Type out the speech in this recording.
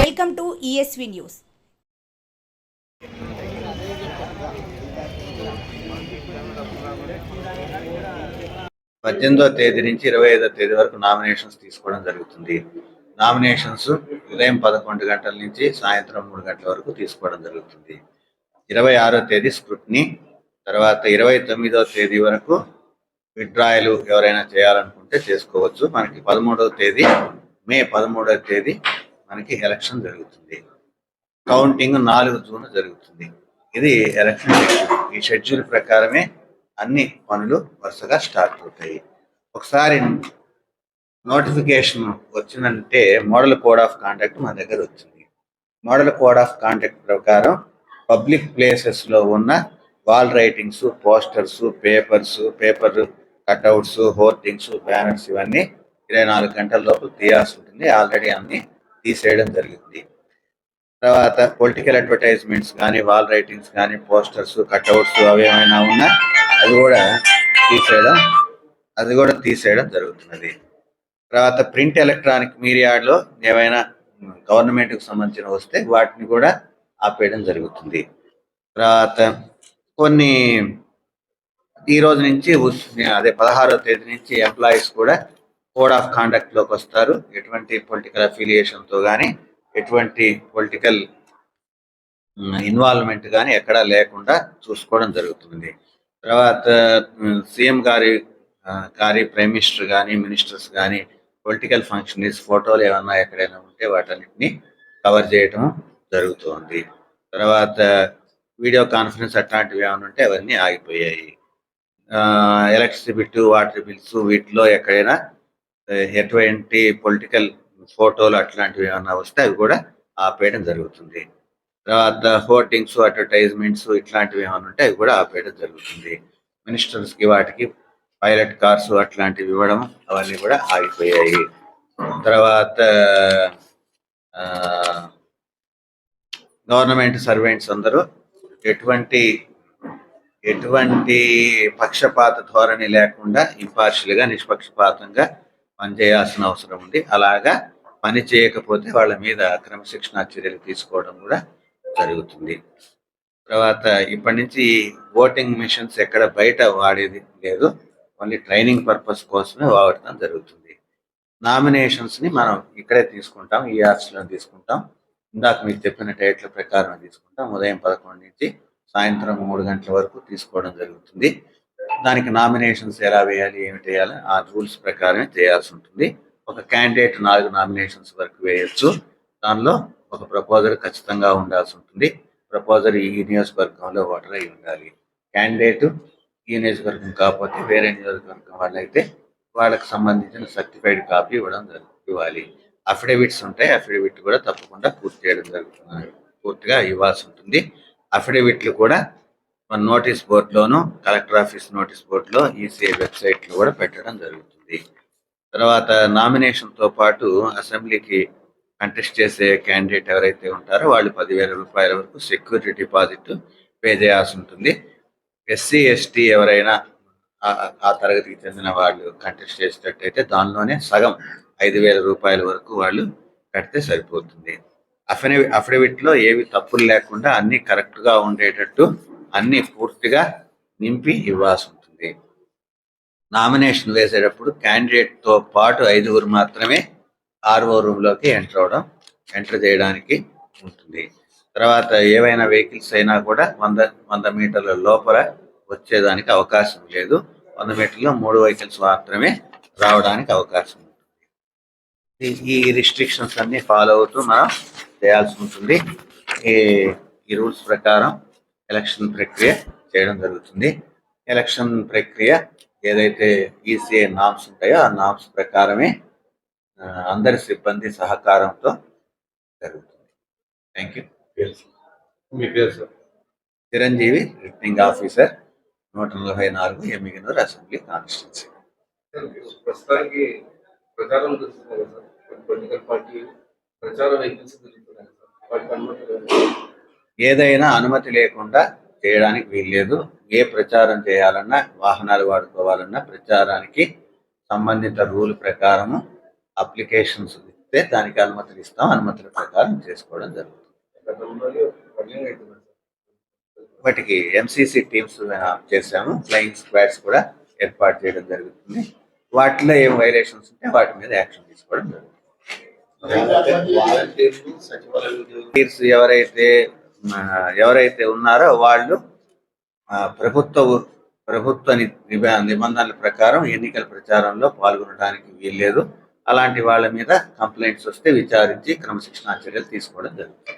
Welcome to ESV news పద్దెనిమిదో తేదీ నుంచి ఇరవై ఐదో తేదీ వరకు నామినేషన్స్ తీసుకోవడం జరుగుతుంది. నామినేషన్స్ ఉదయం పదకొండు గంటల నుంచి సాయంత్రం మూడు గంటల వరకు తీసుకోవడం జరుగుతుంది. ఇరవై ఆరో తేదీ స్క్రూట్ని తర్వాత ఇరవై తొమ్మిదో తేదీ వరకు విడ్రాయలు ఎవరైనా చేయాలనుకుంటే చేసుకోవచ్చు. మనకి పదమూడవ తేదీ మే పదమూడవ తేదీ మనకి ఎలక్షన్ జరుగుతుంది. కౌంటింగ్ నాలుగు జూన్ జరుగుతుంది. ఇది ఎలక్షన్ షెడ్యూల్. ఈ షెడ్యూల్ ప్రకారమే అన్ని పనులు వరుసగా స్టార్ట్ అవుతాయి. ఒకసారి నోటిఫికేషన్ వచ్చిందంటే మోడల్ కోడ్ ఆఫ్ కాండక్ట్ మన దగ్గర వచ్చింది. మోడల్ కోడ్ ఆఫ్ కాండక్ట్ ప్రకారం పబ్లిక్ ప్లేసెస్లో ఉన్న wall writings posters papers paper cutouts hoardings banners ఇవన్నీ ఇరవై నాలుగు గంటల లోపు తీయాల్సి ఉంటుంది. ఆల్రెడీ అన్ని తీసేయడం జరిగింది. తర్వాత పొలిటికల్ అడ్వర్టైజ్మెంట్స్ కానీ వాల్ రైటింగ్స్ కానీ పోస్టర్స్ కట్అవుట్స్ అవి ఏమైనా ఉన్నా అది కూడా తీసేయడం అది కూడా తీసేయడం జరుగుతున్నది. తర్వాత ప్రింట్ ఎలక్ట్రానిక్ మీడియాలో ఏమైనా గవర్నమెంట్కి సంబంధించిన వస్తే వాటిని కూడా ఆపేయడం జరుగుతుంది. తర్వాత కొన్ని ఈ రోజు నుంచి అదే పదహారో తేదీ నుంచి ఎంప్లాయీస్ కూడా కోడ్ ఆఫ్ కాండక్ట్లోకి వస్తారు. ఎటువంటి పొలిటికల్ అఫిలియేషన్తో కానీ ఎటువంటి పొలిటికల్ ఇన్వాల్వ్మెంట్ కానీ ఎక్కడా లేకుండా చూసుకోవడం జరుగుతుంది. తర్వాత సీఎం గారి గారి ప్రైమ్ మినిస్టర్ కానీ మినిస్టర్స్ కానీ పొలిటికల్ ఫంక్షనరీస్ ఫోటోలు ఏమన్నా ఎక్కడైనా ఉంటే వాటన్నిటిని కవర్ చేయటం జరుగుతోంది. తర్వాత వీడియో కాన్ఫరెన్స్ అట్లాంటివి ఏమైనా ఉంటే అవన్నీ ఆగిపోయాయి. ఎలక్ట్రిసిటీ బిల్ వాటర్ బిల్స్ వీటిలో ఎక్కడైనా ఎటువంటి పొలిటికల్ ఫోటోలు అట్లాంటివి ఏమైనా వస్తే అవి కూడా ఆపేయడం జరుగుతుంది. తర్వాత హోర్డింగ్స్ అడ్వర్టైజ్మెంట్స్ ఇట్లాంటివి ఏమైనా ఉంటే అవి కూడా ఆపేయడం జరుగుతుంది. మినిస్టర్స్కి వాటికి పైలట్ కార్స్ అట్లాంటివి ఇవ్వడం అవన్నీ కూడా ఆగిపోయాయి. తర్వాత గవర్నమెంట్ సర్వెంట్స్ అందరూ ఎటువంటి ఎటువంటి పక్షపాత ధోరణి లేకుండా ఇంపార్షియల్గా గా నిష్పక్షపాతంగా పనిచేయాల్సిన అవసరం ఉంది. అలాగా పని చేయకపోతే వాళ్ళ మీద క్రమశిక్షణా చర్యలు తీసుకోవడం కూడా జరుగుతుంది. తర్వాత ఇప్పటి నుంచి ఓటింగ్ మిషన్స్ ఎక్కడ బయట వాడేది లేదు. ఓన్లీ ట్రైనింగ్ పర్పస్ కోసమే వాడటం జరుగుతుంది. నామినేషన్స్ని మనం ఇక్కడే తీసుకుంటాం ఈ లో తీసుకుంటాం. ఇందాక మీకు చెప్పిన డేట్ల ప్రకారం తీసుకుంటాం. ఉదయం పదకొండు నుంచి సాయంత్రం మూడు గంటల వరకు తీసుకోవడం జరుగుతుంది. దానికి నామినేషన్స్ ఎలా వేయాలి ఏమిటి వేయాలి ఆ రూల్స్ ప్రకారమే చేయాల్సి ఉంటుంది. ఒక క్యాండిడేట్ నాలుగు నామినేషన్స్ వరకు వేయొచ్చు. దానిలో ఒక ప్రపోజర్ ఖచ్చితంగా ఉండాల్సి ఉంటుంది. ప్రపోజర్ ఈ నియోజకవర్గంలో ఓటర్ అయి ఉండాలి. క్యాండిడేట్ ఈ నియోజకవర్గం కాకపోతే వేరే నియోజకవర్గం వాళ్ళైతే వాళ్ళకి సంబంధించిన సర్టిఫైడ్ కాపీ ఇవ్వడం జరుగు ఇవ్వాలి. అఫిడవిట్స్ ఉంటాయి. అఫిడవిట్ కూడా తప్పకుండా పూర్తి చేయడం జరుగుతుంది. పూర్తిగా ఇవ్వాల్సి ఉంటుంది. అఫిడవిట్లు కూడా మన నోటీస్ బోర్డులోను కలెక్టర్ ఆఫీస్ నోటీస్ బోర్డులో ఈసీఐ వెబ్సైట్లో కూడా పెట్టడం జరుగుతుంది. తర్వాత నామినేషన్తో పాటు అసెంబ్లీకి కంటెస్ట్ చేసే క్యాండిడేట్ ఎవరైతే ఉంటారో వాళ్ళు పదివేల రూపాయల వరకు సెక్యూరిటీ డిపాజిట్ పే చేయాల్సి ఉంటుంది. ఎస్సీ ఎస్టీ ఎవరైనా ఆ- ఆ తరగతికి చెందిన వాళ్ళు కంటెస్ట్ చేసేటట్టయితే దానిలోనే సగం ఐదు వేల రూపాయల వరకు వాళ్ళు కడితే సరిపోతుంది. అఫిడవి అఫిడవిట్లో ఏవి తప్పులు లేకుండా అన్నీ కరెక్ట్గా ఉండేటట్టు అన్నీ పూర్తిగా నింపి ఇవ్వాల్సి ఉంటుంది. నామినేషన్ వేసేటప్పుడు క్యాండిడేట్తో పాటు ఐదుగురు మాత్రమే ఆర్ఓ రూమ్లోకి ఎంటర్ అవడం ఎంటర్ చేయడానికి ఉంటుంది. తర్వాత ఏవైనా వెహికల్స్ అయినా కూడా వంద వంద మీటర్ల లోపల వచ్చేదానికి అవకాశం లేదు. వంద మీటర్లో మూడు వెహికల్స్ మాత్రమే రావడానికి అవకాశం ఈ- రిస్ట్రిక్షన్స్ అన్ని ఫాలో అవుతూ మనం చేయాల్సి ఉంటుంది. ఈ ఈ రూల్స్ ప్రకారం ఎలక్షన్ ప్రక్రియ చేయడం జరుగుతుంది. ఎలక్షన్ ప్రక్రియ ఏదైతే ఈసీఐ నామ్స్ ఉంటాయో ఆ నామ్స్ ప్రకారమే అందరి సిబ్బంది సహకారంతో జరుగుతుంది. థ్యాంక్ యూ మీ పేరు సార్ చిరంజీవి రిటర్నింగ్ ఆఫీసర్ నూట నలభై నాలుగు ఎమ్మిగనూరు అసెంబ్లీ కాన్స్టిట్యున్సీ. ప్రస్తుతానికి ప్రచారం జరుగుతుంది కదా సార్? పొలిటికల్ పార్టీ ప్రచార వెహికల్స్ తిరుగుతున్నాయి సార్? వాటికి అనుమతి. ఏదైనా అనుమతి లేకుండా చేయడానికి వీల్లేదు. ఏ ప్రచారం చేయాలన్నా వాహనాలు వాడుకోవాలన్నా ప్రచారానికి సంబంధిత రూల్ ప్రకారము అప్లికేషన్స్ ఇస్తే దానికి అనుమతులు ఇస్తాం. అనుమతుల ప్రకారం చేసుకోవడం జరుగుతుంది. వాటికి ఎంసీసీ టీమ్స్ చేసాము ఫ్లయింగ్ స్క్వాడ్స్ కూడా ఏర్పాటు చేయడం జరుగుతుంది. వాటిలో ఏం వైలేషన్స్ ఉంటే వాటి మీద యాక్షన్ తీసుకోవడం జరుగుతుంది. ఎవరైతే ఎవరైతే ఉన్నారో వాళ్ళు ప్రభుత్వ ప్రభుత్వ నిబంధనల ప్రకారం ఎన్నికల ప్రచారంలో పాల్గొనడానికి వీల్లేదు. అలాంటి వాళ్ళ మీద కంప్లైంట్స్ వస్తే విచారించి క్రమశిక్షణా చర్యలు తీసుకోవడం జరుగుతుంది.